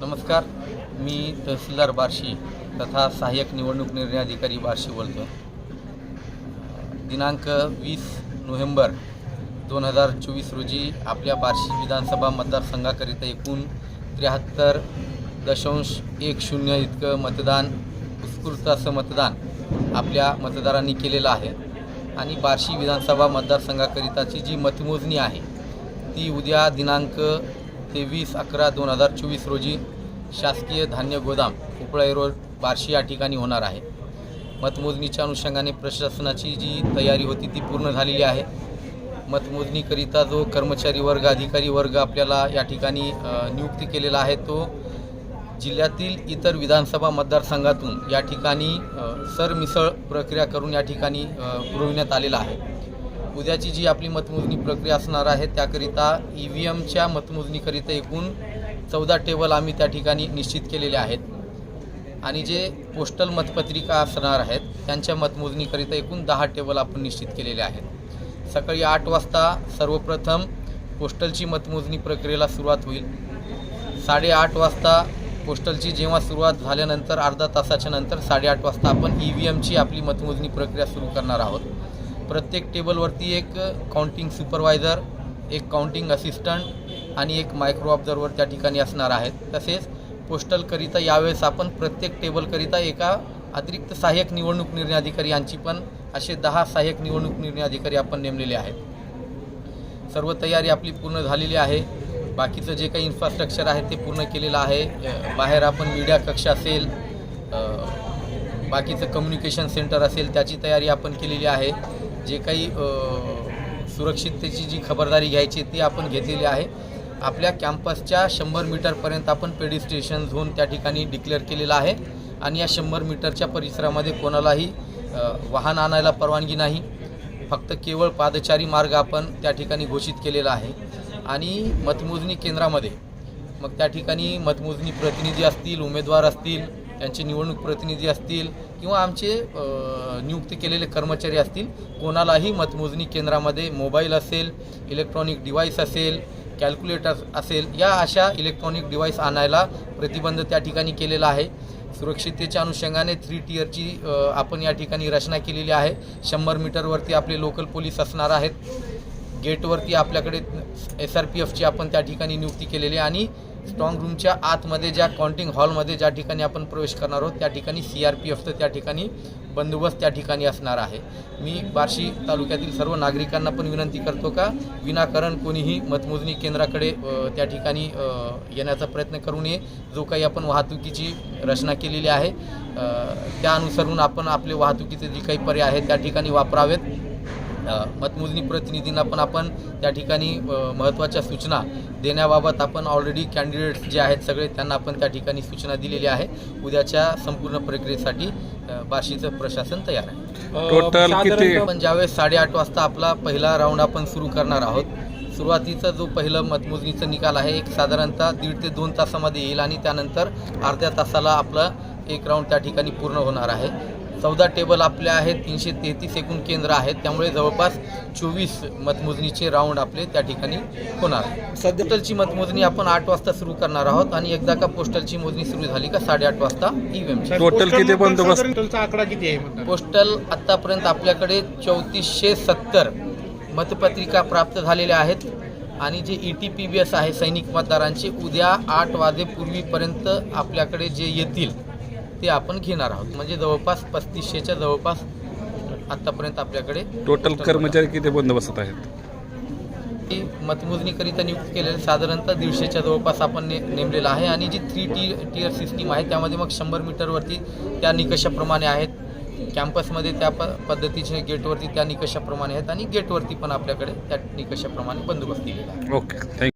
नमस्कार मी तहसीलदार बार्शी तथा सहाय्यक निवडणूक निर्णय अधिकारी बार्शी बोलतो दिनांक वीस नोव्हेंबर दोन हजार चोवीस रोजी आपल्या बार्शी विधानसभा मतदारसंघाकरिता एकूण त्र्याहत्तर दशांश एक शून्य इतकं मतदान उत्स्फूर्त असं मतदान आपल्या मतदारांनी केलेलं आहे. आणि बार्शी विधानसभा मतदारसंघाकरिताची जी मतमोजणी आहे ती उद्या दिनांक तेवीस अकरा दोन हजार चोवीस रोजी शासकीय धान्य गोदाम उपळाई रोड बार्शी या ठिकाणी होणार आहे. मतमोजणीच्या अनुषंगाने प्रशासनाची जी तयारी होती ती पूर्ण झालेली आहे. मतमोजणीकरिता जो कर्मचारी वर्ग अधिकारी वर्ग आपल्याला या ठिकाणी नियुक्ती केलेला आहे तो जिल्ह्यातील इतर विधानसभा मतदारसंघातून या ठिकाणी सरमिसळ प्रक्रिया करून या ठिकाणी पुरविण्यात आलेला आहे. उद्याची जी आपली मतमोजणी प्रक्रिया असणार आहे त्याकरिता ई व्ही एमच्या मतमोजणीकरिता एकूण चौदा टेबल आम्ही त्या ठिकाणी निश्चित केलेले आहेत. आणि जे पोस्टल मतपत्रिका असणार आहेत त्यांच्या मतमोजणीकरिता एकूण दहा टेबल आपण निश्चित केलेले आहेत. सकाळी आठ वाजता सर्वप्रथम पोस्टलची मतमोजणी प्रक्रियेला सुरुवात होईल. साडेआठ वाजता पोस्टलची जेव्हा सुरुवात झाल्यानंतर अर्धा तासाच्या नंतर साडेआठ वाजता आपण ई व्ही एमची आपली मतमोजणी प्रक्रिया सुरू करणार आहोत. प्रत्येक टेबलवरती एक काउंटिंग सुपरवायझर एक काउंटिंग असिस्टंट आणि एक मायक्रो ऑब्झर्वर त्या ठिकाणी असणार आहेत. तसेच पोस्टलकरिता यावेळेस आपण प्रत्येक टेबलकरिता एका अतिरिक्त सहाय्यक निवडणूक निर्णय अधिकारी यांची पण असे दहा सहाय्यक निवडणूक निर्णय अधिकारी आपण नेमलेले आहेत. सर्व तयारी आपली पूर्ण झालेली आहे. बाकीचं जे काही इन्फ्रास्ट्रक्चर आहे ते पूर्ण केलेलं आहे. बाहेर आपण मीडिया कक्ष असेल बाकीचं कम्युनिकेशन सेंटर असेल त्याची तयारी आपण केलेली आहे. जे काही सुरक्षिततेची जी खबरदारी घ्यायची ती आपण घेतलेली आहे. आपल्या कॅम्पसच्या शंभर मीटरपर्यंत आपण पेडिस्ट्रेशन झोन त्या ठिकाणी डिक्लेअर केलेला आहे. आणि या शंभर मीटरच्या परिसरामध्ये कोणालाही वाहन आणायला परवानगी नाही. फक्त केवळ पादचारी मार्ग आपण त्या ठिकाणी घोषित केलेला आहे. आणि मतमोजणी केंद्रामध्ये मग त्या ठिकाणी मतमोजणी प्रतिनिधी असतील उमेदवार असतील त्यांचे निवडणूक प्रतिनिधी असतील किंवा आमचे नियुक्त केलेले कर्मचारी असतील कोणालाही मतमोजणी केंद्रामध्ये मोबाईल असेल इलेक्ट्रॉनिक डिव्हाइस असेल कॅल्क्युलेटर असेल या अशा इलेक्ट्रॉनिक डिव्हाइस आणायला प्रतिबंध त्या ठिकाणी केलेला आहे. सुरक्षिततेच्या अनुषंगाने थ्री टीयरची आपण या ठिकाणी रचना केलेली आहे. शंभर मीटरवरती आपले लोकल पोलीस असणार आहेत. गेटवरती आपल्याकडे एस आर पी एफची आपण त्या ठिकाणी नियुक्ती केलेली आणि स्ट्रॉंग रूमच्या आतमध्ये ज्या काउंटिंग हॉलमध्ये ज्या ठिकाणी आपण प्रवेश करणार आहोत त्या ठिकाणी सी आर पी एफचं त्या ठिकाणी बंदोबस्त त्या ठिकाणी असणार आहे. मी बार्शी तालुक्यातील सर्व नागरिकांना पण विनंती करतो का विनाकारण कोणीही मतमोजणी केंद्राकडे त्या ठिकाणी येण्याचा प्रयत्न करू नये. जो काही आपण वाहतुकीची रचना केलेली आहे त्या अनुसरून आपण आपले वाहतुकीचे जे काही पर्याय आहेत त्या ठिकाणी वापरावेत. मतमोजणी प्रतिनिधींना पण आपण त्या ठिकाणी महत्त्वाच्या सूचना देण्याबाबत आपण ऑलरेडी कॅन्डिडेट्स जे आहेत सगळे त्यांना आपण त्या ठिकाणी सूचना दिलेली आहे. उद्याच्या संपूर्ण प्रक्रियेसाठी बार्शीचं प्रशासन तयार आहे. टोटल किती? आपण ज्यावेळेस साडेआठ वाजता आपला पहिला राऊंड आपण सुरू करणार आहोत सुरुवातीचा जो पहिलं मतमोजणीचा निकाल आहे एक साधारणतः दीड ते दोन तासामध्ये येईल आणि त्यानंतर अर्ध्या तासाला आपला एक राऊंड त्या ठिकाणी पूर्ण होणार आहे. चौदा टेबल आपले आहेत तीनशे तेहतीस एकूण केंद्र आहेत. त्यामुळे जवळपास चोवीस मतमोजणीचे राऊंड आपले त्या ठिकाणी होणार. आहे पोस्टलची मतमोजणी आपण आठ वाजता सुरू करणार आहोत आणि एकदा का पोस्टलची मोजणी सुरू झाली का साडेआठ वाजता ईव्हीएमची टोटल किती आकडा किती आहे? पोस्टल आत्तापर्यंत आपल्याकडे चौतीसशे सत्तर मतपत्रिका प्राप्त झालेल्या आहेत आणि जे E T P B S आहे सैनिक मतदारांचे उद्या आठ वाजेपूर्वीपर्यंत आपल्याकडे जे येतील ते आपण घेणार आहोत. म्हणजे जवळपास पस्तीसशेच्या जवळपास आत्तापर्यंत आपल्याकडे टोटल कर्मचारी किती बंदोबस्तात आहेत? ही मतमोजणीकरिता नियुक्त केलेले साधारणतः दीडशेच्या जवळपास आपण ने नेमलेलं आहे. आणि जी थ्री टी टियर सिस्टीम आहे त्यामध्ये मग शंभर मीटरवरती त्या निकषाप्रमाणे आहेत. कॅम्पसमध्ये त्या प पद्धतीचे गेटवरती त्या निकषाप्रमाणे आहेत. आणि गेटवरती पण आपल्याकडे त्या निकषाप्रमाणे बंदोबस्त दिलेला आहे. Okay thank you